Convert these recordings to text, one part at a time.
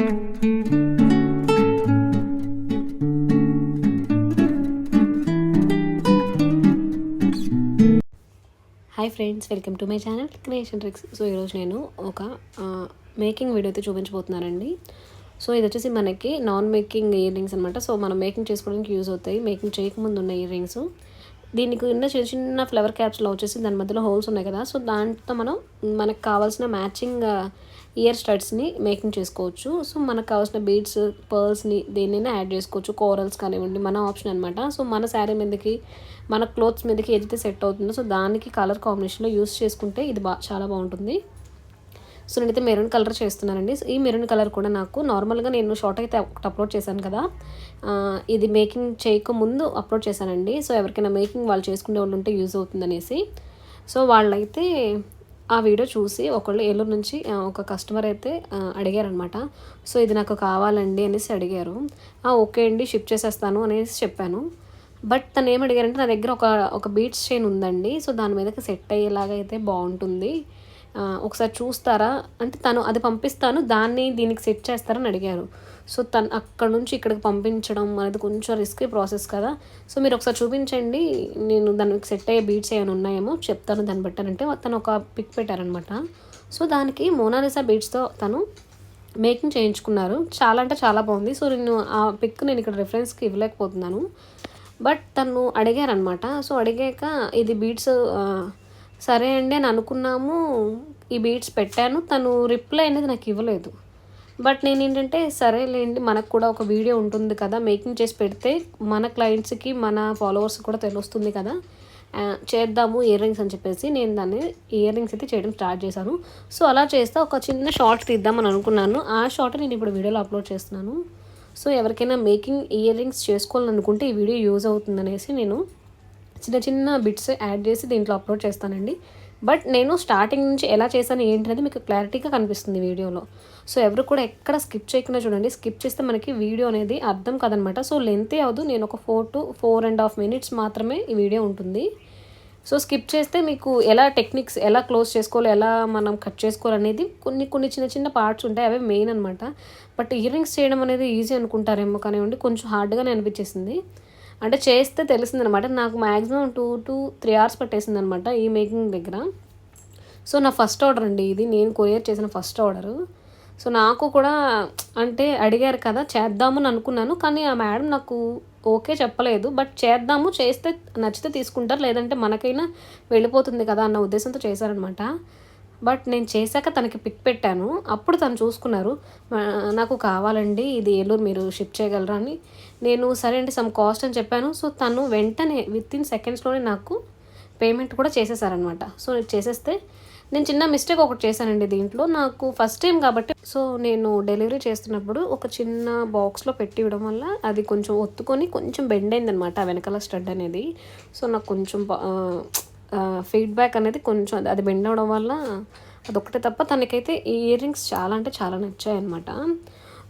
Hi friends welcome to my channel creation tricks. So ఈరోజు నేను ఒక మేకింగ్ వీడియో అయితే చూపించబోతున్నానండి. సో ఇది వచ్చేసి మనకి నాన్ మేకింగ్ ఇయర్ రింగ్స్ అనమాట సో మనం మేకింగ్ చేసుకోవడానికి యూజ్ అవుతాయి. మేకింగ్ చేయకముందు ఉన్న ఇయర్ రింగ్స్. దీనికి ఉన్న చిన్న చిన్న ఫ్లవర్ క్యాప్స్లో వచ్చేసి దాని మధ్యలో హోల్స్ ఉన్నాయి కదా. సో దాంట్లో మనం మనకు కావాల్సిన మ్యాచింగ్ ఇయర్ స్టడ్స్ని మేకింగ్ చేసుకోవచ్చు. సో మనకు కావాల్సిన బీడ్స్ పర్ల్స్ని దేన్నైనా యాడ్ చేసుకోవచ్చు. కోరల్స్ కానివ్వండి మన ఆప్షన్ అనమాట సో మన శారీ మీదకి మన క్లోత్స్ మీదకి ఏదైతే సెట్ అవుతుందో సో దానికి కలర్ కాంబినేషన్లో యూస్ చేసుకుంటే ఇది బా చాలా బాగుంటుంది. సో నేనైతే మెరూన్ కలర్ చేస్తున్నానండి. ఈ మెరూన్ కలర్ కూడా నాకు నార్మల్గా నేను షార్ట్ అయితే ఒకటి అప్లోడ్ చేశాను కదా. ఇది మేకింగ్ చేయకముందు అప్లోడ్ చేశానండి. సో ఎవరికైనా మేకింగ్ వాళ్ళు చేసుకునే వాళ్ళు ఉంటే యూజ్ అవుతుందనేసి. సో వాళ్ళైతే ఆ వీడియో చూసి ఒకళ్ళు ఏలూరు నుంచి ఒక కస్టమర్ అయితే అడిగారనమాట సో ఇది నాకు కావాలండి అనేసి అడిగారు. ఓకే అండి షిప్ చేసేస్తాను అనేసి చెప్పాను. బట్ తను ఏం అడిగారంటే నా దగ్గర ఒక ఒక బీట్స్ చైన్ ఉందండి. సో దాని మీదకి సెట్ అయ్యేలాగా అయితే బాగుంటుంది. ఒకసారి చూస్తారా? అంటే తను అది పంపిస్తాను దాన్ని దీనికి సెట్ చేస్తారని అడిగారు. సో తను అక్కడ నుంచి ఇక్కడికి పంపించడం అనేది కొంచెం రిస్క్ ప్రాసెస్ కదా. సో మీరు ఒకసారి చూపించండి నేను దానికి సెట్ అయ్యే బీట్స్ ఏమైనా ఉన్నాయేమో చెప్తాను దాన్ని బట్టానంటే తను ఒక పిక్ పెట్టారనమాట సో దానికి మోనాలిసా బీట్స్తో తను మేకింగ్ చేయించుకున్నారు. చాలా అంటే చాలా బాగుంది. సో నేను ఆ పిక్ నేను ఇక్కడ రిఫరెన్స్కి ఇవ్వలేకపోతున్నాను. బట్ తను అడిగారనమాట సో అడిగాక ఇది బీట్స్ సరే అండి అని అనుకున్నాము ఈ బీట్స్ పెట్టాను. తను రిప్లై అనేది నాకు ఇవ్వలేదు. బట్ నేను ఏంటంటే సరేలేండి మనకు కూడా ఒక వీడియో ఉంటుంది కదా మేకింగ్ చేసి పెడితే మన క్లయింట్స్కి మన ఫాలోవర్స్ కూడా తెలుస్తుంది కదా. చేద్దాము ఇయర్ రింగ్స్ అని చెప్పేసి నేను దాన్ని ఇయర్ రింగ్స్ అయితే చేయడం స్టార్ట్ చేశాను. సో అలా చేస్తే ఒక చిన్న షార్ట్ తీద్దామని అనుకున్నాను. ఆ షార్ట్ నేను ఇప్పుడు వీడియోలో అప్లోడ్ చేస్తున్నాను. సో ఎవరికైనా మేకింగ్ ఇయర్ రింగ్స్ చేసుకోవాలనుకుంటే ఈ వీడియో యూజ్ అవుతుందనేసి నేను చిన్న చిన్న బిట్స్ యాడ్ చేసి దీంట్లో అప్లోడ్ చేస్తానండి. బట్ నేను స్టార్టింగ్ నుంచి ఎలా చేశాను ఏంటనేది మీకు క్లారిటీగా కనిపిస్తుంది వీడియోలో. సో ఎవరు కూడా ఎక్కడ స్కిప్ చేయకుండా చూడండి. స్కిప్ చేస్తే మనకి వీడియో అనేది అర్థం కదనమాట. సో లెంతే అవదు నేను ఒక four to four and half minutes మాత్రమే ఈ వీడియో ఉంటుంది. సో స్కిప్ చేస్తే మీకు ఎలా టెక్నిక్స్ ఎలా క్లోజ్ చేసుకోవాలి ఎలా మనం కట్ చేసుకోవాలనేది కొన్ని కొన్ని చిన్న చిన్న పార్ట్స్ ఉంటాయి. అవే మెయిన్ అనమాట బట్ ఇయర్ రింగ్స్ చేయడం అనేది ఈజీ అనుకుంటారేమో కానివ్వండి. కొంచెం హార్డ్గానే అనిపించేసింది. అంటే చేస్తే తెలిసింది అనమాట నాకు maximum two to three hours పట్టేసింది అనమాట ఈ మేకింగ్ దగ్గర. సో నా ఫస్ట్ ఆర్డర్ అండి ఇది. నేను కొరియర్ చేసిన ఫస్ట్ ఆర్డరు. సో నాకు కూడా అంటే అడిగారు కదా చేద్దామని అనుకున్నాను. కానీ ఆ మేడం నాకు ఓకే చెప్పలేదు. బట్ చేద్దాము చేస్తే నచ్చితే తీసుకుంటారు. లేదంటే మనకైనా వెళ్ళిపోతుంది కదా అన్న ఉద్దేశంతో చేశారనమాట. బట్ నేను చేశాక తనకి పిక్ పెట్టాను. అప్పుడు తను చూసుకున్నారు నాకు కావాలండి ఇది ఏలూరు మీరు షిఫ్ట్ చేయగలరా? అని. నేను సరే అండి సమ్ కాస్ట్ అని చెప్పాను. సో తను వెంటనే విత్ ఇన్ సెకండ్స్లోనే నాకు పేమెంట్ కూడా చేసేసారనమాట సో చేసేస్తే నేను చిన్న మిస్టేక్ ఒకటి చేశానండి దీంట్లో. నాకు ఫస్ట్ టైం కాబట్టి సో నేను డెలివరీ చేస్తున్నప్పుడు ఒక చిన్న బాక్స్లో పెట్టి ఇవ్వడం వల్ల అది కొంచెం ఒత్తుకొని కొంచెం బెండ్ అయిందనమాట వెనకాల స్టడ్ అనేది. సో నాకు కొంచెం ఫీడ్బ్యాక్ అనేది కొంచెం అది బెండ్ అవడం వల్ల అదొకటే తప్ప తనకైతే ఈ ఇయర్ రింగ్స్ చాలా అంటే చాలా నచ్చాయి అనమాట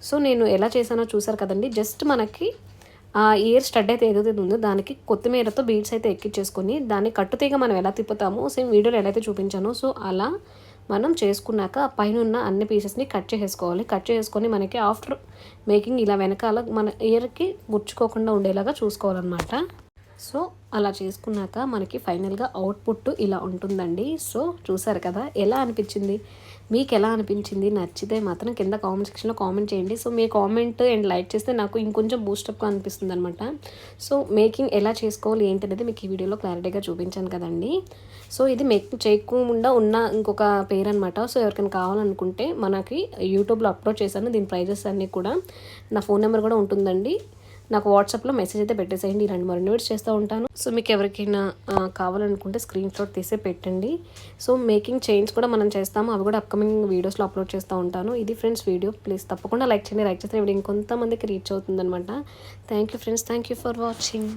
సో నేను ఎలా చేశానో చూసారు కదండి. జస్ట్ మనకి ఆ ఇయర్ స్టడ్ అయితే ఏదైతే ఉందో దానికి కొత్తిమీరతో బీడ్స్ అయితే ఎక్కించేసుకొని దాన్ని కట్టుతీగ మనం ఎలా తిప్పుతామో సేమ్ వీడియోలో ఎలా అయితే చూపించానో సో అలా మనం చేసుకున్నాక పైన ఉన్న అన్ని పీసెస్ని కట్ చేసేసుకోవాలి. కట్ చేసుకొని మనకి ఆఫ్టర్ మేకింగ్ ఇలా వెనకాల మన ఇయర్కి గుచ్చుకోకుండా ఉండేలాగా చూసుకోవాలన్నమాట. సో అలా చేసుకున్నాక మనకి ఫైనల్గా అవుట్పుట్ ఇలా ఉంటుందండి. సో చూసారు కదా ఎలా అనిపించింది? మీకు ఎలా అనిపించింది? నచ్చితే మాత్రం కింద కామెంట్ సెక్షన్లో కామెంట్ చేయండి. సో మీ కామెంట్ అండ్ లైక్ చేస్తే నాకు ఇంకొంచెం బూస్టప్గా అనిపిస్తుంది అనమాట సో మేకింగ్ ఎలా చేసుకోవాలి ఏంటి అనేది మీకు ఈ వీడియోలో క్లారిటీగా చూపించాను కదండి. సో ఇది మేకింగ్ చేయకుండా ఉన్న ఇంకొక పేరు అనమాట సో ఎవరికైనా కావాలనుకుంటే మనకి యూట్యూబ్లో అప్లోడ్ చేశాను. దీని ప్రైజెస్ అన్నీ కూడా నా ఫోన్ నెంబర్ కూడా ఉంటుందండి. నాకు వాట్సాప్లో మెసేజ్ అయితే పెట్టేసేయండి. రెండు మరిన్ని వీడియోస్ చేస్తూ ఉంటాను. సో మీకు ఎవరికైనా కావాలనుకుంటే స్క్రీన్ షాట్ తీసే పెట్టండి. సో మేకింగ్ చైన్స్ కూడా మనం చేస్తాము. అవి కూడా అప్కమింగ్ వీడియోస్లో అప్లోడ్ చేస్తూ ఉంటాను. ఇది ఫ్రెండ్స్ వీడియో. ప్లీజ్ తప్పకుండా లైక్ చేయండి. లైక్ చేస్తే వీడియో ఇంకొంతమందికి రీచ్ అవుతుందనమాట thank you friends. Thank you for watching.